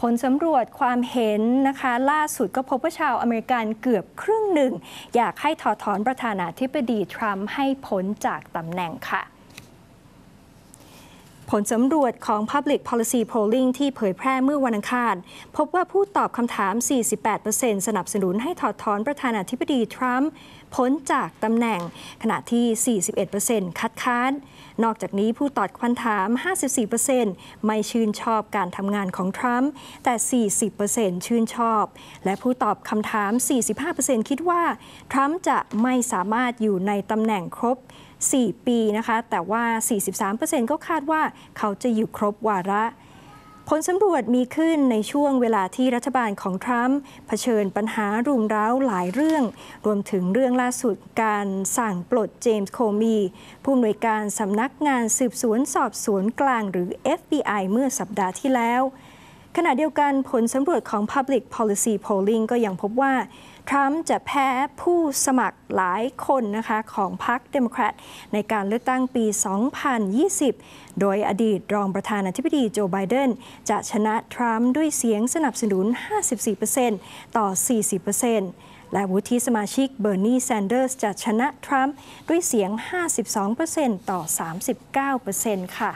ผลสำรวจความเห็นนะคะ ล่าสุดก็พบว่าชาวอเมริกันเกือบครึ่งหนึ่ง อยากให้ถอดถอนประธานาธิบดีทรัมป์ให้พ้นจากตำแหน่งค่ะ ผลสำรวจของ Public Policy Polling ที่เผยแพร่เมื่อวันอังคาร พบว่าผู้ตอบคำถาม 48%สนับสนุนให้ถอดถอนประธานาธิบดีทรัมป์พ้นจากตำแหน่ง ขณะที่ 41%คัดค้าน นอกจากนี้ผู้ตอบคำถาม 54%ไม่ชื่นชอบการทำงานของทรัมป์แต่ 40%ชื่นชอบ และผู้ตอบคำถาม 45%คิดว่า ทรัมป์จะไม่สามารถอยู่ในตำแหน่งครบ 4 ปีนะคะ แต่ว่า 43%ก็คาดว่าเขาจะอยู่ครบวาระ ผลสำรวจมีขึ้นในช่วงเวลาที่รัฐบาลของทรัมป์เผชิญปัญหารุมเร้าหลายเรื่อง รวมถึงเรื่องล่าสุดการสั่งปลดเจมส์โคมี ผู้อำนวยการสำนักงานสืบสวนสอบสวนกลางหรือ FBI เมื่อสัปดาห์ที่แล้ว ขณะเดียวกันผลสำรวจของ Public Policy Polling ก็ยังพบว่า ทรัมป์จะแพ้ผู้สมัครหลายคนนะคะของพรรคเดโมแครตในการเลือกตั้งปี 2020 โดยอดีตรองประธานาธิบดีโจไบเดนจะชนะทรัมป์ด้วยเสียงสนับสนุน 54%ต่อ 40%และวุฒิสมาชิกเบอร์นีแซนเดอร์สจะชนะทรัมป์ด้วยเสียง 52%ต่อ 39%ค่ะ